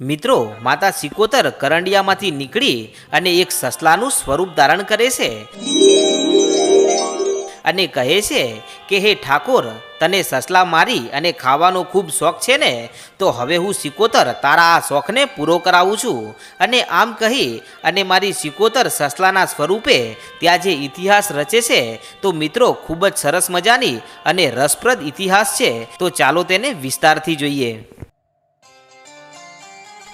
મિત્રો, માતા સિકોતર કરંડિયામાંથી નીકળી અને એક સસલાનું સ્વરૂપ ધારણ કરે છે અને કહે છે કે, હે ઠાકોર, તને સસલા મારી અને ખાવાનો ખૂબ શોખ છે ને? તો હવે હું સિકોતર તારા આ શોખને પૂરો કરાવું છું. અને આમ કહી અને મારી સિકોતર સસલાના સ્વરૂપે ત્યાં જે ઇતિહાસ રચે છે, તો મિત્રો, ખૂબ જ સરસ મજાની અને રસપ્રદ ઇતિહાસ છે. તો ચાલો તેને વિસ્તારથી જોઈએ.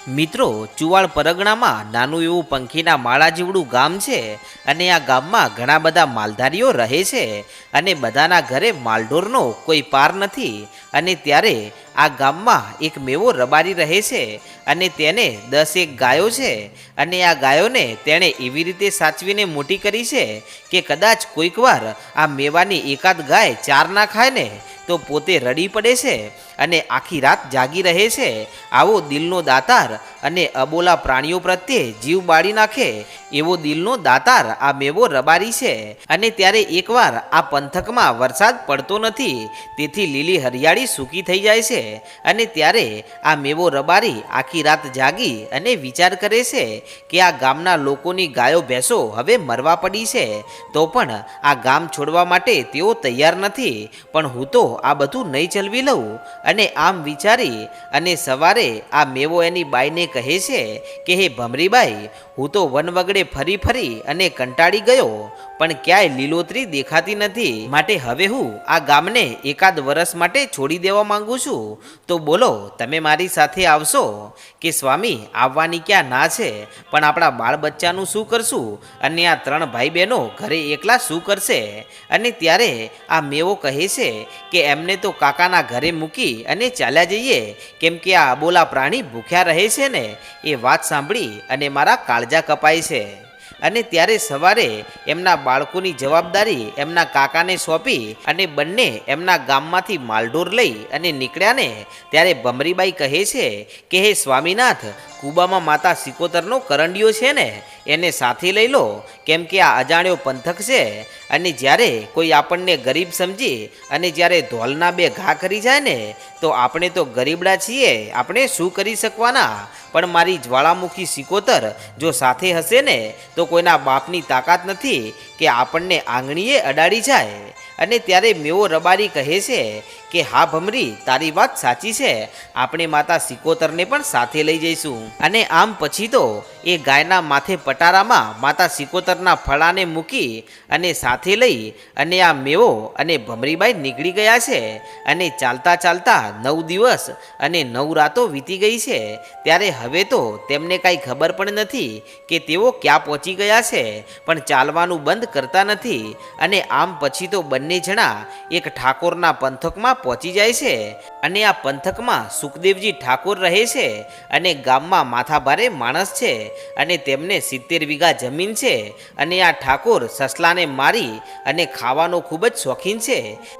મિત્રો ચુવાડ પરગણામાં નાનું એવું પંખીના માળા જેવડું ગામ છે અને આ ગામમાં ઘણા બધા માલધારીઓ રહે છે અને બધાના ઘરે માલઢોરનો કોઈ પાર નથી અને ત્યારે આ ગામમાં એક મેવો રબારી રહે છે અને તેને દસ એક ગાયો છે. અને આ ગાયોને તેણે એવી રીતે સાચવીને મોટી કરી છે કે કદાચ કોઈકવાર આ મેવાની એકાદ ગાય ચાર ના ખાય ને તો પોતે રડી પડે છે અને આખી રાત જાગી રહે છે. આવો દિલનો દાતાર અને અબોલા પ્રાણીઓ પ્રત્યે જીવ બાળી નાખે એવો દિલનો દાતાર આ મેવો રબારી છે. અને ત્યારે એકવાર આ પંથકમાં વરસાદ પડતો નથી. તેથી લીલી હરિયાળી સૂકી થઈ જાય છે. અને ત્યારે આ મેવો રબારી આખી રાત જાગી અને વિચાર કરે છે કે આ ગામના લોકોની ગાયો ભેંસો હવે મરવા પડી છે. તો પણ આ ગામ છોડવા માટે તેઓ તૈયાર નથી. પણ હું તો આ બધું નહીં ચલવી લઉં. અને આમ વિચારી અને સવારે આ મેવો એની બાઈને કહે છે કે, હે ભમરીબાઈ, હું તો વન વગડે ફરી ફરી અને કંટાળી ગયો, પણ ક્યાંય લીલોતરી દેખાતી નથી. માટે હવે હું આ ગામને એકાદ વર્ષ માટે છોડી દેવા માંગુ છું. તો બોલો, તમે મારી સાથે આવશો? કે સ્વામી, આવવાની ક્યાં ના છે? પણ આપણા બાળ બચ્ચાનું શું કરશું? અને આ ત્રણ ભાઈ બહેનો ઘરે એકલા શું કરશે? અને ત્યારે આ મેવો કહે છે કે એમને તો કાકાના ઘરે મૂકી અને ચાલ્યા જઈએ. કેમ કે આ અબોલા પ્રાણી ભૂખ્યા રહે છે ને? એ વાત સાંભળી અને મારા કાળજા કપાય છે. અને ત્યારે સવારે એમના બાળકોની જવાબદારી એમના કાકાને સોંપી અને બંને એમના ગામમાંથી માલઢોર લઈ અને નીકળ્યા ને ત્યારે ભમરીબાઈ કહે છે કે, હે સ્વામીનાથ કુબામાં માતા સિકોતરનો કરંડિયો છે ને, એને સાથે લઈ લો. કેમ કે આ અજાણ્યો પંથક છે અને જ્યારે કોઈ આપણને ગરીબ સમજી અને જ્યારે ધોલના બે ઘા કરી જાય ને, તો આપણે તો ગરીબડા છીએ, આપણે શું કરી શકવાના? પણ મારી જ્વાળામુખી સિકોતર જો સાથે હશે ને, તો કોઈના બાપની તાકાત નથી કે આપણને આંગળીએ અડાડી જાય. અને ત્યારે મેવો રબારી કહે છે કે, હા ભમરી, તારી વાત સાચી છે. આપણે માતા સિકોતરને પણ સાથે લઈ જઈશું. અને આમ પછી તો એ ગાયના માથે પટારામાં માતા સિકોતરના ફળાને મૂકી અને સાથે લઈ અને આ મેવો અને ભમરીબાઈ નીકળી ગયા છે અને ચાલતા ચાલતા નવ દિવસ અને નવ રાતો વીતી ગઈ છે. ત્યારે હવે તો તેમને કાંઈ ખબર પણ નથી કે તેઓ ક્યાં પહોંચી ગયા છે, પણ ચાલવાનું બંધ કરતા નથી. અને આમ પછી તો બંને જણા એક ઠાકોરના પંથકમાં પહોંચી જાય છે અને આ પંથકમાં સુખદેવજી ઠાકોર રહે છે અને ગામમાં માથાભારે માણસ છે અને તેમને સિત્તેર વીઘા જમીન છે અને આ ઠાકોર સસલાને મારી અને ખાવાનો ખૂબ જ શોખીન છે.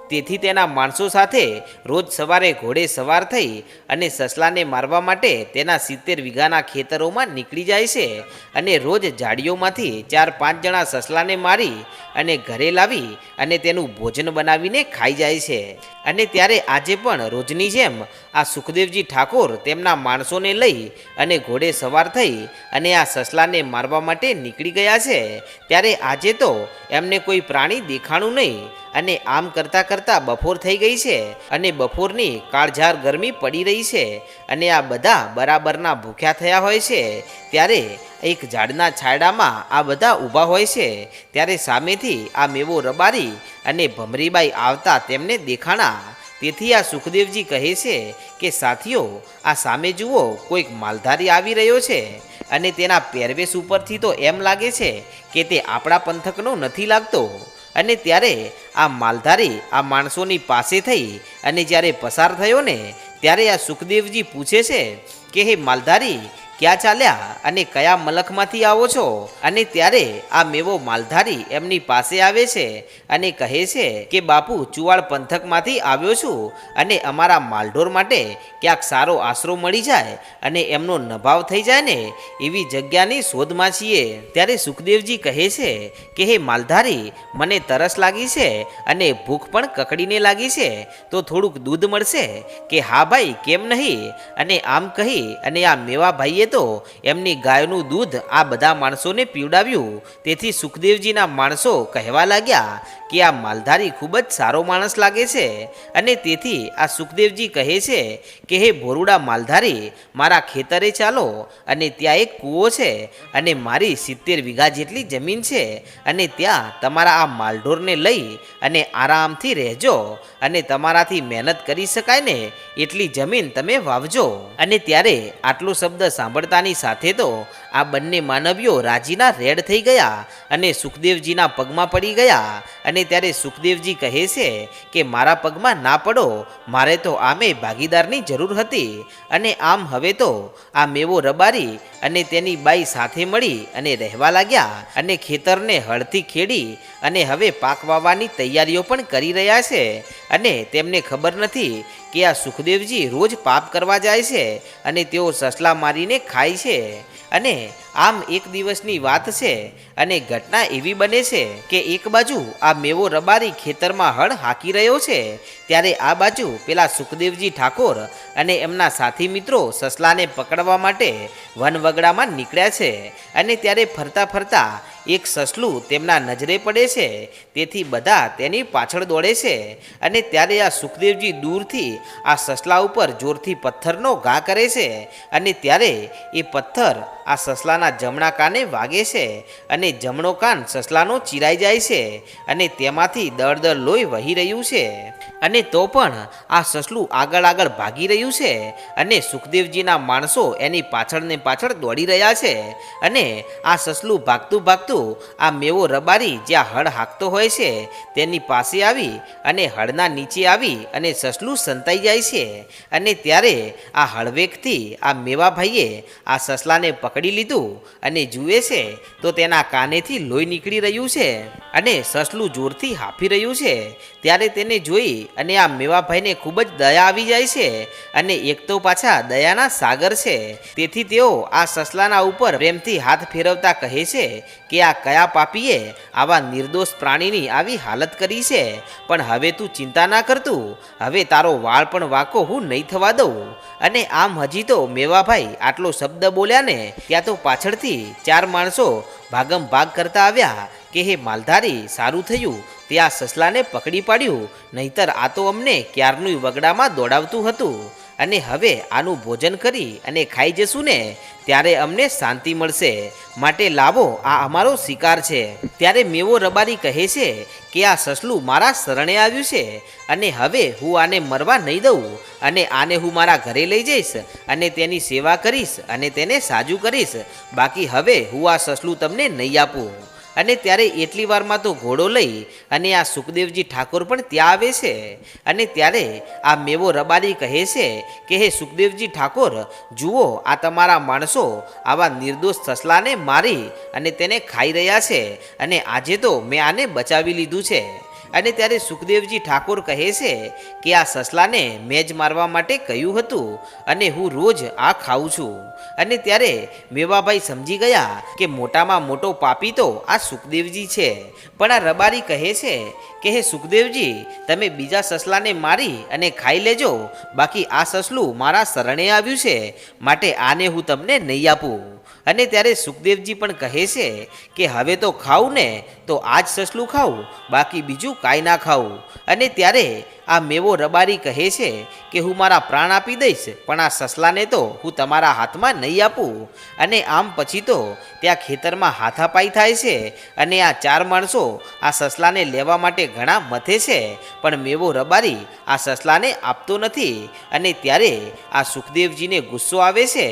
તેથી તેના માણસો સાથે રોજ સવારે ઘોડે સવાર થઈ અને સસલાને મારવા માટે તેના સિત્તેર વીઘાના ખેતરોમાં નીકળી જાય છે અને રોજ ઝાડીઓમાંથી ચાર પાંચ જણા સસલાને મારી અને ઘરે લાવી અને તેનું ભોજન બનાવીને ખાઈ જાય છે. અને ત્યારે આજે પણ રોજની જેમ આ સુખદેવજી ઠાકોર તેમના માણસોને લઈ અને ઘોડે સવાર થઈ અને આ સસલાને મારવા માટે નીકળી ગયા છે. ત્યારે આજે તો એમને કોઈ પ્રાણી દેખાણું નહીં અને આમ કરતાં કરતાં બપોર થઈ ગઈ છે અને બપોરની કાળઝાર ગરમી પડી રહી છે અને આ બધા બરાબરના ભૂખ્યા થયા હોય છે. ત્યારે એક ઝાડના છાંયડામાં આ બધા ઊભા હોય છે. ત્યારે સામેથી આ મેવો રબારી અને ભમરીબાઈ આવતા તેમને દેખાણા તેથી આ સુખદેવજી કહે છે કે, સાથીઓ, આ સામે જુઓ, કોઈક માલધારી આવી રહ્યો છે અને તેના પહેરવેશ ઉપરથી તો એમ લાગે છે કે તે આપણા પંથકનો નથી લાગતો. અને ત્યારે આ માલધારી આ માણસોની પાસે થઈ અને જ્યારે પસાર થયો ને, ત્યારે આ સુખદેવજી પૂછે છે કે, હે માલધારી ક્યાં ચાલ્યા અને કયા મલખમાંથી આવો છો? અને ત્યારે આ મેવો માલધારી એમની પાસે આવે છે અને કહે છે કે, બાપુ ચુવાડ પંથકમાંથી આવ્યો છું અને અમારા માલઢોર માટે ક્યાંક સારો આશરો મળી જાય અને એમનો નભાવ થઈ જાય ને, એવી જગ્યાની શોધમાં છીએ. ત્યારે સુખદેવજી કહે છે કે, હે માલધારી, મને તરસ લાગી છે અને ભૂખ પણ કકડીને લાગી છે, તો થોડુંક દૂધ મળશે. કે, હા ભાઈ, કેમ નહીં? અને આમ કહી અને આ મેવા ભાઈએ તો એમની ગાયનું દૂધ આ બધા માણસોને પીવડાવ્યું. તેથી સુખદેવજીના માણસો કહેવા લાગ્યા કે આ માલધારી ખૂબ જ સારો માણસ લાગે છે. અને તેથી આ સુખદેવજી કહે છે કે, હે ભોરુડા માલધારી, મારા ખેતરે ચાલો, અને ત્યાં એક કૂવો છે, અને મારી સિત્તેર વીઘા જેટલી જમીન છે, અને ત્યાં તમારા આ માલઢોરને લઈ અને આરામથી રહેજો, અને તમારાથી મહેનત કરી શકાય ને, એટલી જમીન તમે વાવજો. અને ત્યારે આટલો શબ્દ સાંભળતાની સાથે તો આ બંને માનવીઓ રાજીના રેડ થઈ ગયા અને સુખદેવજીના પગમાં પડી ગયા. અને ત્યારે સુખદેવજી કહે છે કે, મારા પગમાં ના પડો, મારે તો આમે ભાગીદારની જરૂર હતી. અને આમ હવે તો આ મેવો રબારી અને તેની બાઈ સાથે મળી અને રહેવા લાગ્યા અને ખેતરને હળથી ખેડી અને હવે પાક વાવવાની તૈયારીઓ પણ કરી રહ્યા છે. અને તેમને ખબર નથી કે આ સુખદેવજી રોજ પાપ કરવા જાય છે અને તેઓ સસલા મારીને ખાય છે. અને આમ એક દિવસની વાત છે અને ઘટના એવી બને છે કે એક બાજુ આ મેવો રબારી ખેતરમાં હળ હાકી રહ્યો છે, ત્યારે આ બાજુ પેલા સુખદેવજી ઠાકોર અને એમના સાથી મિત્રો સસલાને પકડવા માટે વનવગડામાં નીકળ્યા છે અને ત્યારે ફરતા ફરતા એક સસલું તેમના નજરે પડે છે, તેથી બધા તેની પાછળ દોડે છે અને ત્યારે આ સુખદેવજી દૂરથી આ સસલા ઉપર જોરથી પથ્થરનો ઘા કરે છે અને ત્યારે એ પથ્થર આ સસલાના જમણા કાને વાગે છે અને જમણો કાન સસલાનો ચીરાઈ જાય છે અને તેમાંથી દળદળ લોહી વહી રહ્યું છે. અને તો પણ આ સસલું આગળ આગળ ભાગી રહ્યું છે અને સુખદેવજીના માણસો એની પાછળ ને પાછળ દોડી રહ્યા છે. અને આ સસલું ભાગતું ભાગતું આ મેવો રબારી જ્યાં હળ હાંકતો હોય છે તેની પાસે આવી અને હળના નીચે આવી અને સસલું સંતાઈ જાય છે. અને ત્યારે આ હળવેકથી આ મેવાભાઈએ આ સસલાને પકડી લીધું અને જુએ છે તો તેના કાનેથી લોહી નીકળી રહ્યું છે અને સસલું જોરથી હાફી રહ્યું છે. ત્યારે તેને જોઈ અને આ મેવાભાઈને ખૂબ જ દયા આવી જાય છે અને એક તો પાછા દયાના સાગર છે. તેથી તેઓ આ સસલાના ઉપર પ્રેમથી હાથ ફેરવતા કહે છે કે આ કયા પાપીએ આવા નિર્દોષ પ્રાણીની આવી હાલત કરી છે. પણ હવે તું ચિંતા ના કરતું હવે તારો વાળ પણ વાંકો હું નહીં થવા દઉં. અને આમ હજી તો મેવાભાઈ આટલો શબ્દ બોલ્યા ને ત્યાં તો પાછળથી ચાર માણસો ભાગમ ભાગ કરતા આવ્યા કે હે માલધારી, સારું થયું. તે આ સસલાને પકડી પાડ્યું, નહીતર આ તો અમને ક્યારનું વગડામાં દોડાવતું હતું. અને હવે આનું ભોજન કરી અને ખાઈ જશું ને, ત્યારે અમને શાંતિ મળશે. માટે લાવો, આ અમારો શિકાર છે. ત્યારે મેવો રબારી કહે છે કે, આ સસલું મારા શરણે આવ્યું છે. અને હવે હું આને મરવા નહીં દઉં, અને આને હું મારા ઘરે લઈ જઈશ, અને તેની સેવા કરીશ, અને તેને સાજું કરીશ. બાકી હવે હું આ સસલું તમને નહીં આપું. અને ત્યારે એટલી વારમાં તો ઘોડો લઈ અને આ સુખદેવજી ઠાકોર પણ ત્યાં આવે છે. અને ત્યારે આ મેવો રબારી કહે છે કે, હે સુખદેવજી ઠાકોર, જુઓ, આ તમારા માણસો આવા નિર્દોષ સસલાને મારી અને તેને ખાઈ રહ્યા છે અને આજે તો મેં આને બચાવી લીધું છે. અને ત્યારે સુખદેવજી ઠાકોર કહે છે કે આ સસલાને મેજ મારવા માટે કહ્યું હતું અને હું રોજ આ ખાઉં છું. અને ત્યારે મેવાભાઈ સમજી ગયા કે મોટામાં મોટો પાપી તો આ સુખદેવજી છે. પણ આ રબારી કહે છે કે, હે સુખદેવજી, તમે બીજા સસલાને મારી અને ખાઈ લેજો. બાકી આ સસલું મારા શરણે આવ્યું છે. માટે આને હું તમને નહીં આપું. અને ત્યારે સુખદેવજી પણ કહે છે કે, હવે તો ખાઉં ને તો આજ સસલું ખાવું, બાકી બીજું કાંઈ ના ખાવું. અને ત્યારે આ મેવો રબારી કહે છે કે હું મારા પ્રાણ આપી દઈશ, પણ આ સસલાને તો હું તમારા હાથમાં નહીં આપું. અને આમ પછી તો ત્યાં ખેતરમાં હાથાપાઈ થાય છે અને આ ચાર માણસો આ સસલાને લેવા માટે ઘણા મથે છે, પણ મેવો રબારી આ સસલાને આપતો નથી. અને ત્યારે આ સુખદેવજીને ગુસ્સો આવે છે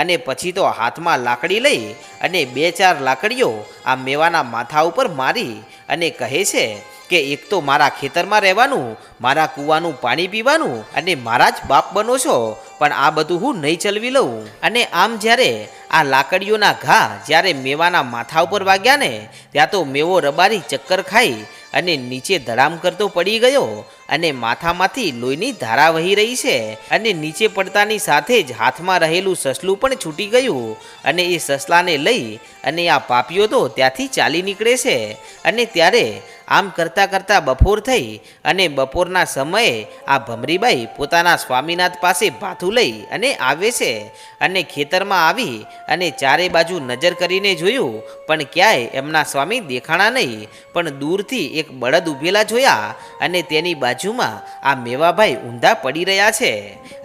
અને પછી તો હાથમાં લાકડી લઈ અને બે ચાર લાકડીઓ આ મેવાના માથા ઉપર મારી અને કહે છે કે એક તો મારા ખેતરમાં રહેવાનું, મારા કૂવાનું પાણી પીવાનું અને મારા જ બાપ બનો છો. પણ આ બધું હું નહીં ચલવી લઉં. અને આમ જ્યારે આ લાકડીઓના ઘા જ્યારે મેવાના માથા ઉપર વાગ્યા ને, ત્યાં તો મેવો રબારી ચક્કર ખાઈ અને નીચે ધડામ કરતો પડી ગયો અને માથામાંથી લોહીની ધારા વહી રહી છે અને નીચે પડતાની સાથે જ હાથમાં રહેલું સસલું પણ છૂટી ગયું અને એ સસલાને લઈ અને આ પાપીઓ તો ત્યાંથી ચાલી નીકળે છે. અને ત્યારે આમ કરતાં કરતાં બપોર થઈ અને બપોરના સમયે આ ભમરીબાઈ પોતાના સ્વામીનાથ પાસે ભાથું લઈ અને આવે છે અને ખેતરમાં આવી અને ચારે બાજુ નજર કરીને જોયું, પણ ક્યાંય એમના સ્વામી દેખાણા નહીં, પણ દૂરથી એક બળદ ઊભેલા જોયા અને તેની બાજુમાં આ મેવાભાઈ ઊંધા પડી રહ્યા છે.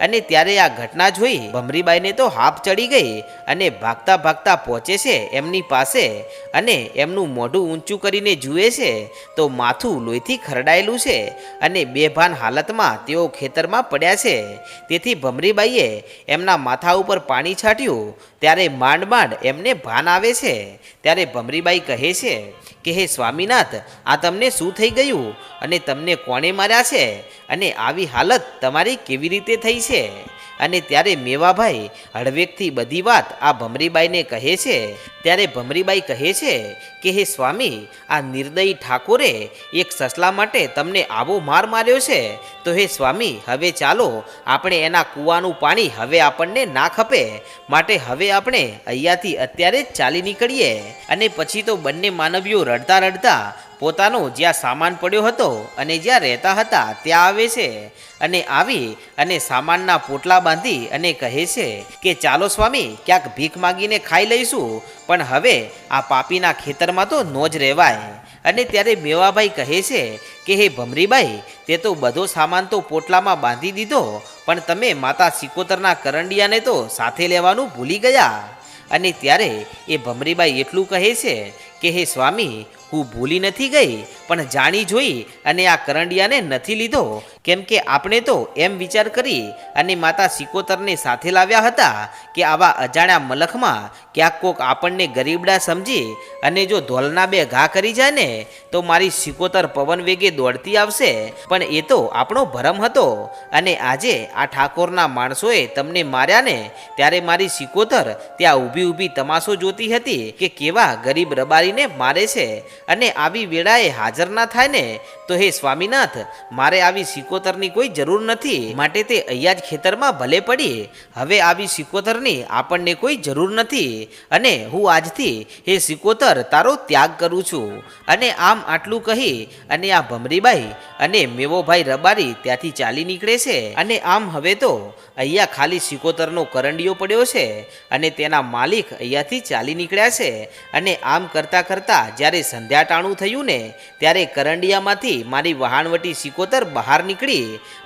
અને ત્યારે આ ઘટના જોઈ ભમરીબાઈને તો હાફ ચડી ગઈ અને ભાગતા ભાગતા પહોંચે છે એમની પાસે અને એમનું મોઢું ઊંચું કરીને જુએ છે તો માથું લોહીથી ખરડાયેલું છે અને બેભાન હાલતમાં તેઓ ખેતરમાં પડ્યા છે. તેથી ભમરીબાઈએ એમના માથા ઉપર પાણી છાંટ્યું. ત્યારે માંડ માંડ એમને ભાન આવે છે. ત્યારે ભમરીબાઈ કહે છે કે, હે સ્વામીનાથ, આ તમને શું થઈ ગયું? અને તમને કોણે માર્યા છે? અને આવી હાલત તમારી કેવી રીતે થઈ છે? અને ત્યારે મેવાભાઈ હળવેકથી બધી વાત આ ભમરીબાઈને કહે છે. ત્યારે ભમરીબાઈ કહે છે કે, હે સ્વામી, આ નિર્દયી ઠાકોરે એક સસલા માટે તમને આવો માર માર્યો છે. તો હે સ્વામી, હવે ચાલો આપણે એના કૂવાનું પાણી હવે આપણને ના ખપે. માટે હવે આપણે અહીંયાથી અત્યારે જ ચાલી નીકળીએ. અને પછી તો બંને માનવીઓ રડતા રડતા પોતાનો જ્યાં સામાન પડ્યો હતો અને જ્યાં રહેતા હતા, ત્યાં આવે છે. અને આવી અને સામાનના પોટલા બાંધી અને કહે છે કે, ચાલો સ્વામી, ક્યાંક ભીખ માગીને ખાઈ લઈશું. પણ હવે આ પાપીના ખેતરમાં તો નો જ રહેવાય. અને ત્યારે મેવાભાઈ કહે છે કે, હે ભમરીબાઈ, તે તો બધો સામાન તો પોટલામાં બાંધી દીધો, પણ તમે માતા સિકોતરના કરંડિયાને તો સાથે લેવાનું ભૂલી ગયા. અને ત્યારે એ ભમરીબાઈ એટલું કહે છે કે, હે સ્વામી હું ભૂલી નથી ગઈ પણ જાણી જોઈ અને આ કરંડિયાને નથી લીધો. કેમ કે આપણે તો એમ વિચાર કરી અને માતા સિકોતરને સાથે લાવ્યા હતા કે આવા અજાણ્યા મલખમાં ક્યાંક કોક આપણને ગરીબડા સમજી અને જો ધોલના બે ઘા કરી જાય ને તો મારી સિકોતર પવન વેગે દોડતી આવશે. પણ એ તો આપણો ભરમ હતો અને આજે આ ઠાકોરના માણસોએ તમને માર્યા ને ત્યારે મારી સિકોતર ત્યાં ઊભી ઊભી તમાશો જોતી હતી કે કેવા ગરીબ રબારીને મારે છે. અને આવી વેળાએ હાજર ના થાય ને તો હે સ્વામીનાથ, મારે આવી સિકોતરની કોઈ જરૂર નથી. માટે તે અહીંયા જ ખેતરમાં ભલે પડી. હવે આવી સિકોતરની આપણને કોઈ જરૂર નથી. અને હું આજથી એ સિકોતર તારો ત્યાગ કરું છું. અને આમ આટલું કહી અને આ ભમરીબાઈ અને મેવોભાઈ રબારી ત્યાંથી ચાલી નીકળે છે. અને આમ હવે તો અહીંયા ખાલી સિકોતરનો કરંડિયો પડ્યો છે. અને તેના માલિક અહીંયાથી ચાલી નીકળ્યા છે. અને આમ કરતાં કરતાં જ્યારે સંધ્યાટાણું થયું ને, ત્યારે કરંડિયામાંથી મારી વહાણવટી સિકોતર બહાર નીકળી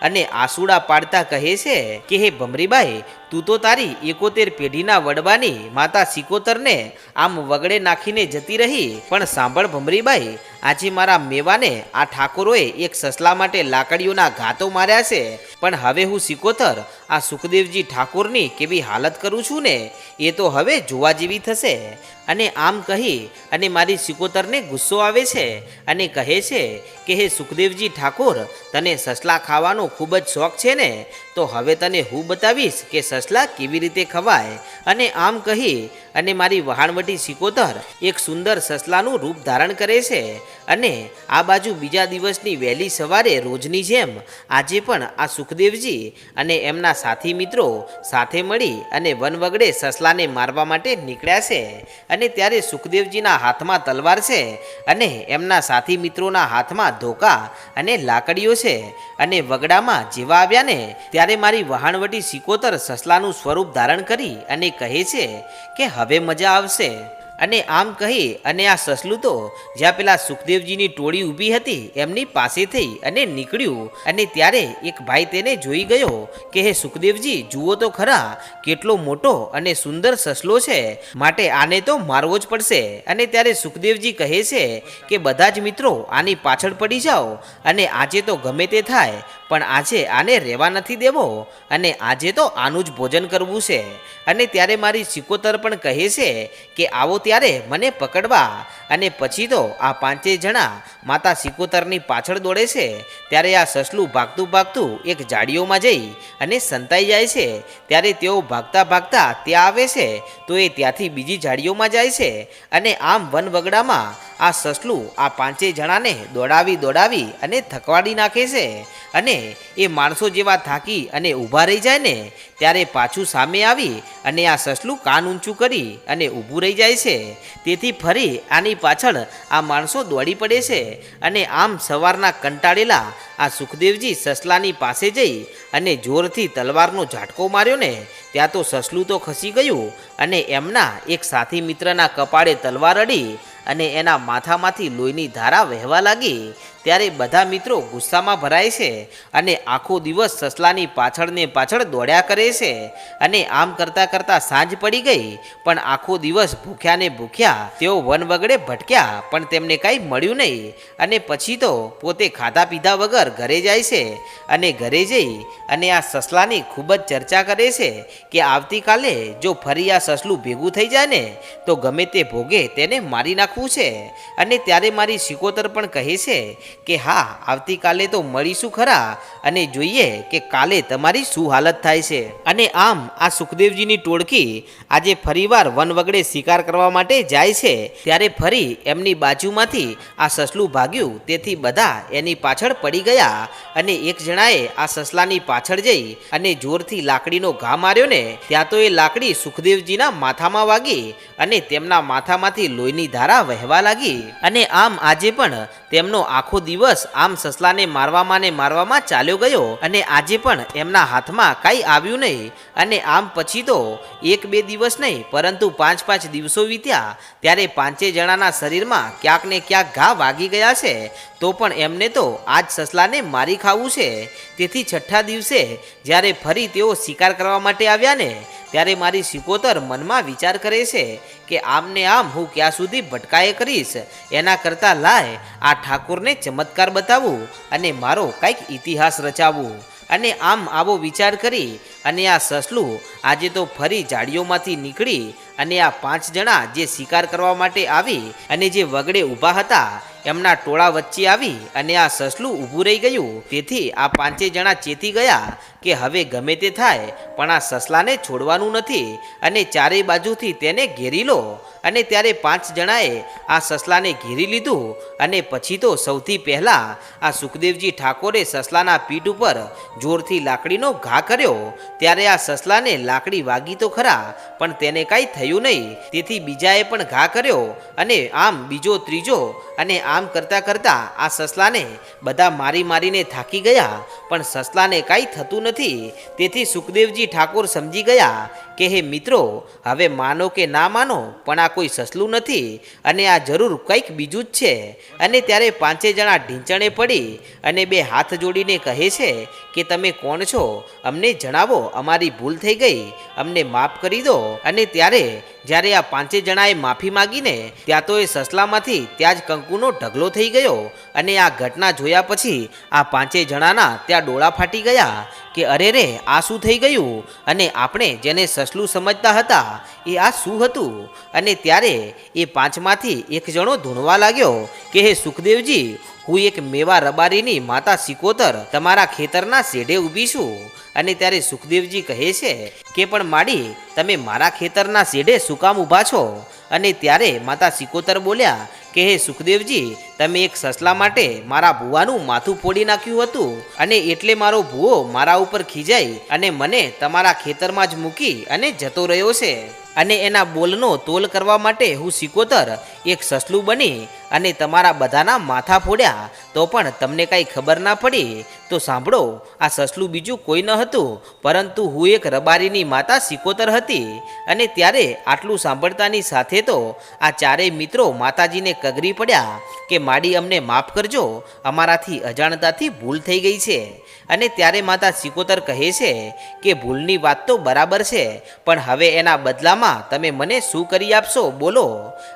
અને આસુડા પાડતા કહે છે કે હે ભમરીબાઈ તું તો તારી એકોતેર પેઢીના વડવાની માતા સિકોતરને આમ વગડે નાખીને જતી રહી, પણ સાંભળ ભમરીબાઈ, આજે મારા મેવાને આ ઠાકોરોએ એક સસલા માટે લાકડીઓના ઘાતો માર્યા છે. પણ હવે હું સિકોતર આ સુખદેવજી ઠાકોરની કેવી હાલત કરું છું ને? એ તો હવે જોવા જેવી થશે. અને આમ કહી, અને મારી સિકોતરને ગુસ્સો આવે છે અને કહે છે કે, હે સુખદેવજી ઠાકોર, તને સસલા ખાવાનો ખૂબ જ શોખ છે ને? તો હવે તને હું બતાવીશ કે સસલા કેવી રીતે ખવાય? અને આમ કહી, અને મારી વહાણવટી સિકોતર એક સુંદર સસલાનું રૂપ ધારણ કરે છે. અને આ બાજુ બીજા દિવસની વહેલી સવારે રોજની જેમ આજે પણ આ સુખદેવજી અને એમના સાથી મિત્રો સાથે મળી અને વનવગડે સસલાને મારવા માટે નીકળ્યા છે અને ત્યારે સુખદેવજીના હાથમાં તલવાર છે અને એમના સાથી મિત્રોના હાથમાં ધોકા અને લાકડીઓ છે અને વગડામાં જેવા આવ્યા ને ત્યારે મારી વહાણવટી સિકોતર સસલાનું સ્વરૂપ ધારણ કરી અને કહે છે કે હવે મજા આવશે. અને આમ કહી અને આ સસલું તો જ્યાં પેલા સુખદેવજીની ટોળી ઊભી હતી, એમની પાસે થઈ અને નીકળ્યું. અને ત્યારે એક ભાઈ તેને જોઈ ગયો કે, હે સુખદેવજી, જુઓ તો ખરા, કેટલો મોટો અને સુંદર સસલો છે. માટે આને તો મારવો જ પડશે. અને ત્યારે સુખદેવજી કહે છે કે, બધા જ મિત્રો આની પાછળ પડી જાઓ. અને આજે તો ગમે તે થાય પણ આજે આને રહેવા નથી દેવો. અને આજે તો આનું જ ભોજન કરવું છે. અને ત્યારે મારી સિકોતર પણ કહે છે કે આવો ત્યારે મને પકડવા. અને પછી તો આ પાંચેય જણા માતા સિકોતરની પાછળ દોડે છે. ત્યારે આ સસલું ભાગતું ભાગતું એક જાડીઓમાં જઈ અને સંતાઈ જાય છે. ત્યારે તેઓ ભાગતા ભાગતા ત્યાં આવે છે. તો એ ત્યાંથી બીજી જાડીઓમાં જાય છે. અને આમ વનવગડામાં આ સસલું આ પાંચેય જણાને દોડાવી દોડાવી અને થકવાડી નાખે છે. અને એ માણસો જેવા થાકી અને ઊભા રહી જાય ને, ત્યારે પાછું સામે આવી અને આ સસલું કાન ઊંચું કરી અને ઊભું રહી જાય છે. તેથી ફરી આની પાછળ આ માણસો દોડી પડે છે અને આમ સવારના કંટાળેલા આ સુખદેવજી સસલાની પાસે જઈ અને જોરથી તલવારનો ઝાટકો માર્યો ને, ત્યાં તો સસલું તો ખસી ગયું અને એમના એક સાથી મિત્રના કપાળે તલવાર અડી અને એના માથામાંથી લોહીની ધારા વહેવા લાગી, ત્યારે બધા મિત્રો ગુસ્સામાં ભરાય છે અને આખો દિવસ સસલાની પાછળ ને પાછળ દોડ્યા કરે છે. અને આમ કરતાં કરતાં સાંજ પડી ગઈ, પણ આખો દિવસ ભૂખ્યા ને ભૂખ્યા, તેઓ વન વગડે ભટક્યા, પણ તેમને કાંઈ મળ્યું નહીં. અને પછી તો પોતે ખાધા પીધા વગર ઘરે જાય છે અને ઘરે જઈ અને આ સસલાની ખૂબ જ ચર્ચા કરે છે કે આવતીકાલે જો ફરી આ સસલું ભેગું થઈ જાય ને, તો ગમે તે ભોગે તેને મારી નાખવું છે? અને ત્યારે મારી સિકોતર પણ કહે છે કે, હા, આવતીકાલે તો મળીશું ખરા અને જોઈએ કે કાલે તમારી શું હાલત થાય છે. અને આમ આ સુખદેવજીની ટોળકી આજે ફરીવાર વન વગડે શિકાર કરવા માટે જાય છે, ત્યારે ફરી એમની બાજુમાંથી આ સસલું ભાગ્યું, તેથી બધા એની પાછળ પડી ગયા અને એક જણાએ આ સસલાની પાછળ જઈ અને જોરથી લાકડીનો ઘા માર્યો ને, ત્યાં તો એ લાકડી સુખદેવજીના માથામાં વાગી અને તેમના માથામાંથી લોહીની ધારા વહેવા લાગી અને આમ આજે પણ તેમનો આખો દિવસ આમ સસલાને મારવામાં ને મારવામાં ચાલ્યો ગયો અને આજે પણ એમના હાથમાં કાંઈ આવ્યું નહીં અને આમ પછી તો એક બે દિવસ નહીં, પરંતુ પાંચ પાંચ દિવસો વીત્યા, ત્યારે પાંચે જણાના શરીરમાં ક્યાંક ને ક્યાંક ઘા વાગી ગયા છે, તો પણ એમને તો આજ સસલાને મારી ખાવું છે. તેથી છઠ્ઠા દિવસે જ્યારે ફરી તેઓ શિકાર કરવા માટે આવ્યા ને ત્યારે મારી સિકોતર મનમાં વિચાર કરે છે કે આમને આમ હું ક્યાં સુધી ભટકાય કરીશ? એના કરતાં લાય આ ઠાકોરને ચમત્કાર બતાવું અને મારો કંઈક ઇતિહાસ રચાવું. અને આમ આવો વિચાર કરી અને આ સસલું આજે તો ફરી જાડીઓમાંથી નીકળી અને આ પાંચ જણા જે શિકાર કરવા માટે આવી અને જે વગડે ઊભા હતા, એમના ટોળા વચ્ચે આવી અને આ સસલું ઊભું રહી ગયું. તેથી આ પાંચે જણા ચેતી ગયા કે હવે ગમે તે થાય, પણ આ સસલાને છોડવાનું નથી અને ચારેય બાજુથી તેને ઘેરી લો. અને ત્યારે પાંચ જણાએ આ સસલાને ઘેરી લીધું અને પછી તો સૌથી પહેલાં આ સુખદેવજી ઠાકોરે સસલાના પીઠ ઉપર જોરથી લાકડીનો ઘા કર્યો. ત્યારે આ સસલાને લાકડી વાગી તો ખરા, પણ તેને કાંઈ થયું નહીં. તેથી બીજાએ પણ ઘા કર્યો અને આમ બીજો ત્રીજો અને આમ કરતાં કરતાં આ સસલાને બધા મારી મારીને થાકી ગયા. પણ સસલાને કાંઈ થતું નથી. તેથી સુખદેવજી ઠાકોર સમજી ગયા કે હે મિત્રો, હવે માનો કે ના માનો, પણ આ કોઈ સસલું નથી અને આ જરૂર કંઈક બીજું જ છે. અને ત્યારે પાંચે જણા ઢીંચણે પડી અને બે હાથ જોડીને કહે છે કે, તમે કોણ છો? અમને જણાવો, અમારી ભૂલ થઈ ગઈ. અમને માફ કરી દો. અને ત્યારે, જ્યારે આ પાંચે જણાએ માફી માગીને, ત્યાં તો એ સસલામાંથી ત્યાં જ કંકુનો ઢગલો થઈ ગયો અને આ ઘટના જોયા પછી આ પાંચે જણાના ત્યાં ડોળા ફાટી ગયા કે, અરે રે, આ શું થઈ ગયું? અને આપણે જેને સસલું સમજતા હતા. એ આ શું હતું? અને ત્યારે એ પાંચમાંથી એક જણો ધૂણવા લાગ્યો કે, હે સુખદેવજી, હું એક મેવા રબારીની માતા સિકોતર તમારા ખેતરના શેઢે ઊભી છું. અને ત્યારે સુખદેવજી કહે છે કે, પણ માડી, તમે મારા ખેતરના શેઢે શું કામ ઊભા છો? અને ત્યારે માતા સિકોતર બોલ્યા કે, હે સુખદેવજી, તમે એક સસલા માટે મારા ભુવાનું માથું ફોડી નાખ્યું હતું અને એટલે મારો ભુવો મારા ઉપર ખીજાઈ અને મને તમારા ખેતરમાં જ મૂકી અને જતો રહ્યો છે. અને એના બોલનો તોલ કરવા માટે હું સિકોતર એક સસલું બની અને તમારા બધાના માથા ફોડ્યા, તો પણ તમને કાંઈ ખબર ના પડી. તો સાંભળો, આ સસલું બીજું કોઈ ન હતું, પરંતુ હું એક રબારીની માતા સિકોતર હતી. અને ત્યારે આટલું સાંભળતાની સાથે તો આ ચારેય મિત્રો માતાજીને કગરી પડ્યા કે માડી અમને માફ કરજો, અમારાથી અજાણતાથી ભૂલ થઈ ગઈ છે. અને ત્યારે માતા સિકોતર કહે છે કે ભૂલની વાત તો બરાબર છે, પણ હવે એના બદલામાં તમે મને શું કરી આપશો, બોલો.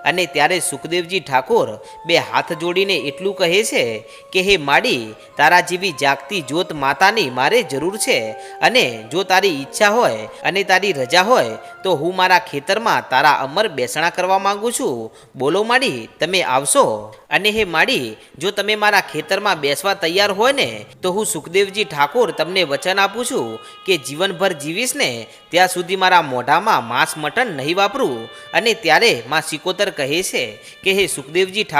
અને ત્યારે સુખદેવજી ઠાકોર બે હાથ જોડીને એટલું કહે છે કે, હે માડી, તારા જેવી જાગતી જ્યોત માતાની મારે જરૂર છે. અને જો તારી ઈચ્છા હોય અને તારી રજા હોય, તો હું મારા ખેતરમાં તારા અમર બેસણા કરવા માંગુ છું. બોલો માડી, તમે આવશો? અને હે માડી, જો તમે મારા ખેતરમાં બેસવા તૈયાર હોય ને, તો હું સુખદેવજી ઠાકોર તમને વચન આપું છું કે જીવનભર જીવીશ ને, ત્યાં સુધી મારા મોઢામાં માંસ મટન નહીં વાપરું. અને ત્યારે માં સિકોતર કહે છે કે, હે સુખદેવજી ઠાકોર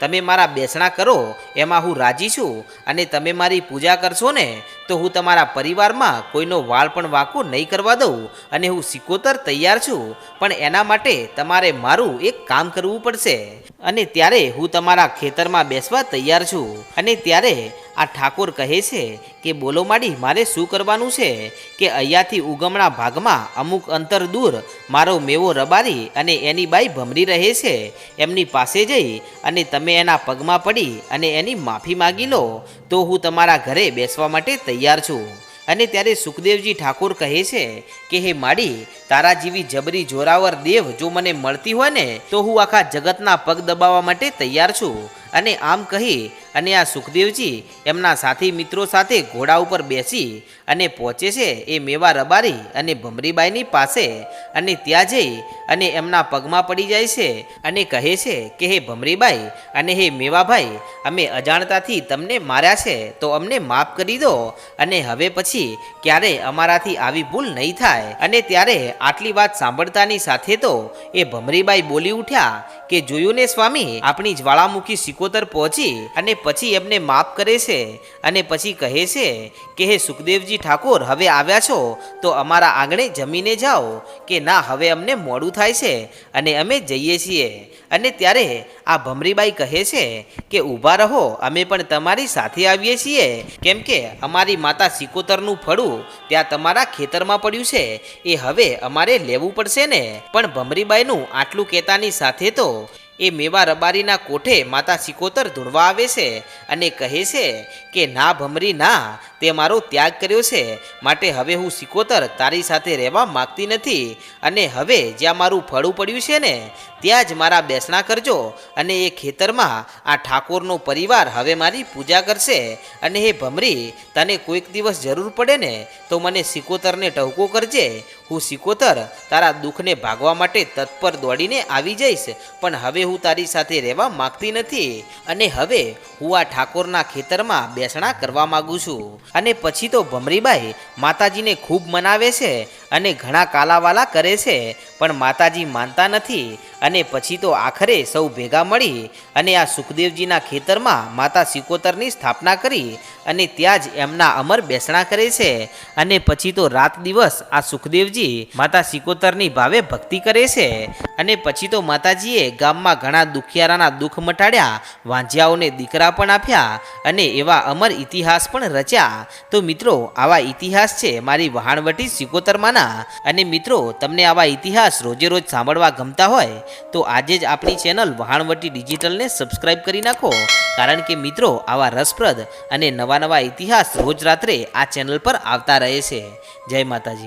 તમે મારા બેસણા કરો, એમાં હું રાજી છું અને તમે મારી પૂજા કરશો ને, તો હું તમારા પરિવારમાં કોઈનો વાળ પણ વાંકો નહીં કરવા દઉં અને હું સિકોતર તૈયાર છું, પણ એના માટે તમારે મારું એક કામ કરવું પડશે. અને ત્યારે હું તમારા ખેતરમાં બેસવા તૈયાર છું. અને ત્યારે આ ઠાકોર કહે છે કે, બોલો માડી, મારે શું કરવાનું છે કે અહીંયાથી ઉગમણા ભાગમાં અમુક અંતર દૂર મારો મેવો રબારી અને એની બાઈ ભમરી રહે છે. એમની પાસે જઈ અને તમે એના પગમાં પડી અને એની માફી માગી લો. તો હું તમારા ઘરે બેસવા માટે તૈયાર છું. અને ત્યારે સુખદેવજી ઠાકોર કહે છે કે, હે માડી, તારા જેવી જબરી જોરાવર દેવ જો મને મળતી હોય ને, તો હું આખા જગતના પગ દબાવવા માટે તૈયાર છું. અને આમ કહી અને આ સુખદેવજી એમના સાથી મિત્રો સાથે ઘોડા ઉપર બેસી અને પહોંચે છે એ મેવા રબારી અને ભમરીબાઈની પાસે અને ત્યાં જઈ અને એમના પગમાં પડી જાય છે અને કહે છે કે, હે ભમરીબાઈ અને હે મેવાભાઈ, અમે અજાણતાથી તમને માર્યા છે, તો અમને માફ કરી દો. અને હવે પછી ક્યારે અમારાથી આવી ભૂલ નહીં થાય? અને ત્યારે આટલી વાત સાંભળતાની સાથે તો એ ભમરીબાઈ બોલી ઉઠ્યા કે, જોયું ને સ્વામી, આપણી જ્વાળામુખી સિકોતર પહોંચી અને પછી એમને માફ કરે છે અને પછી કહે છે કે, હે સુખદેવજી ઠાકોર, હવે આવ્યા છો? તો અમારા આંગણે જમીને જાઓ, કે ના, હવે અમને મોડું થાય છે અને અમે જઈએ છીએ. અને ત્યારે આ ભમરીબાઈ કહે છે કે ઊભા રહો, અમે પણ તમારી સાથે આવીએ છીએ. કેમ કે અમારી માતા સિકોતરનું ફળું ત્યાં તમારા ખેતરમાં પડ્યું છે. એ હવે અમારે લેવું પડશે ને? પણ ભમરીબાઈનું આટલું કહેતાની સાથે તો એ મેવા રબારીના કોઠે માતા સિકોતર ધૂણવા આવે છે અને કહે છે કે, ના ભમરી, ના, તે મારો ત્યાગ કર્યો છે. માટે હવે હું સિકોતર તારી સાથે રહેવા માગતી નથી. અને હવે જ્યાં મારું ફળું પડ્યું છે ને ત્યાં જ મારા બેસણા કરજો અને એ ખેતરમાં આ ઠાકોરનો પરિવાર હવે મારી પૂજા કરશે. અને હે ભમરી, તને કોઈક દિવસ જરૂર પડે ને તો મને સિકોતરને ટહુકો કરજે. હું સિકોતર તારા દુઃખને ભાગવા માટે તત્પર દોડીને આવી જઈશ. પણ હવે હું તારી સાથે રહેવા માગતી નથી. અને હવે હું આ ઠાકોરના ખેતરમાં બેસણા કરવા માગું છું. અને પછી તો ભમરીબાઈ માતાજીને ખૂબ મનાવે છે અને ઘણા કાલાવાલા કરે છે. પણ માતાજી માનતા નથી. અને પછી તો આખરે સૌ ભેગા મળી અને આ સુખદેવજીના ખેતરમાં માતા સિકોતરની સ્થાપના કરી અને ત્યાં જ એમના અમર બેસણા કરે છે. અને પછી તો રાત દિવસ આ સુખદેવજી માતા સિકોતરની ભાવે ભક્તિ કરે છે. અને પછી તો માતાજીએ ગામમાં ઘણા દુખિયારાના દુઃખ મટાડ્યા, વાંઝિયાઓને દીકરા પણ આપ્યા અને એવા અમર ઇતિહાસ પણ રચ્યા. તો મિત્રો, આવા ઇતિહાસ છે મારી વહાણવટી સિકોતરમાંના. અને મિત્રો, તમને આવા ઇતિહાસ રોજે રોજ સાંભળવા ગમતા હોય તો આજે જ આપણી ચેનલ વહાણવટી ડિજિટલને સબસ્ક્રાઇબ કરી નાખો. કારણ કે મિત્રો, આવા રસપ્રદ અને નવા નવા ઇતિહાસ રોજ રાત્રે આ ચેનલ પર આવતા રહે છે. જય માતાજી.